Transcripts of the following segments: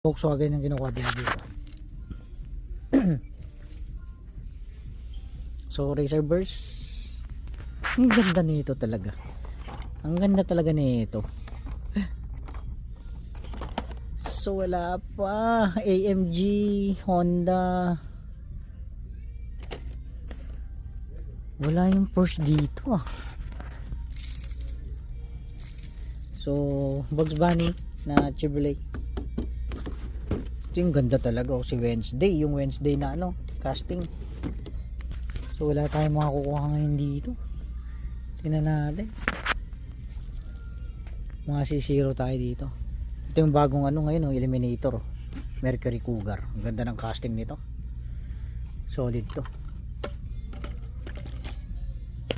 Volkswagen yung kinukuha din dito. so Racer Burst ang ganda nito talaga. Ang ganda talaga nito. So wala pa AMG, Honda. Wala yung Porsche dito ah. So Bugs Bunny na Chevrolet. Ito yung ganda talaga oh, si Wednesday, yung Wednesday na ano, casting. So wala tayong makakukuha ngayon dito. Tingnan natin. Mga C0 tayo dito. Ito yung bagong ano ngayon, oh, Eliminator. Mercury Cougar. Ang ganda ng casting nito. Solid to.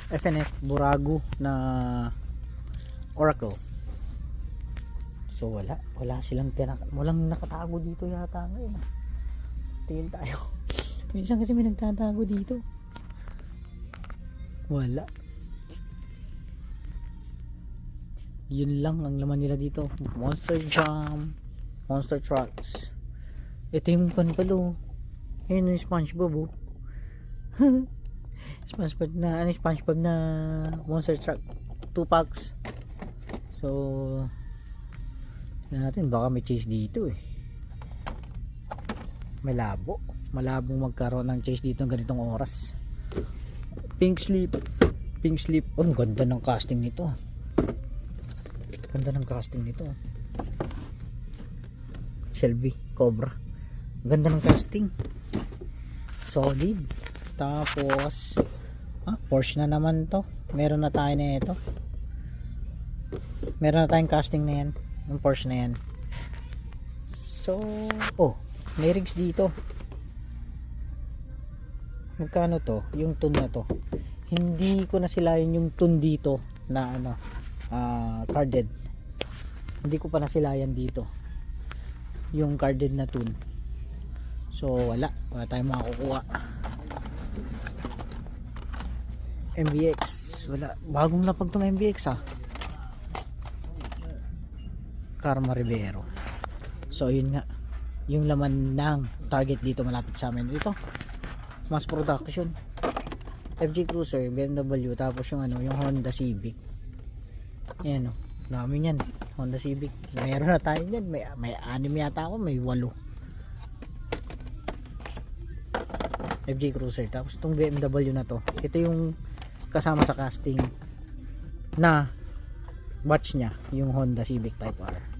FNF Burago na Oracle. So wala, wala silang tinak walang nakatago dito yata ngayon. Tingin tayo. Minsan kasi may nagtatago dito. Wala. Yun lang ang laman nila dito. Monster Jam, Monster Trucks. Ito yung panpalo. Ayun yung SpongeBob oh. SpongeBob na, ano SpongeBob na Monster Truck. 2 packs. So, tingnan natin baka may chase dito eh. May labo. Malabong magkaroon ng chase dito ng ganitong oras. Pink slip. Pink slip. Oh, ganda ng casting nito. Ganda ng casting nito. Shelby, Cobra. Ganda ng casting. Solid. Tapos, ah, Porsche na naman to. Meron na tayo na ito. Meron na tayong casting na yan. Yung Porsche na yan. So, oh, may rigs dito. Magkano to? Yung tun na to. Hindi ko na silayan yung tun dito na ano, ah, carded. Hindi ko pa nasilayan dito. Yung carded na tun. So, wala. Wala tayong makakukuha. MBX. Wala. Bagong lapag tong MBX ah. Karma Rivero. So, yun nga. Yung laman ng target dito malapit sa amin. Dito. Mass production. FG Cruiser, BMW, tapos yung ano, yung Honda Civic. Ayan o. Dami niyan. Honda Civic. Meron na tayo niyan. May, may anim yata ako, may walo. FJ Cruiser. Tapos itong BMW na to. Ito yung kasama sa casting na batch niya. Yung Honda Civic Type R.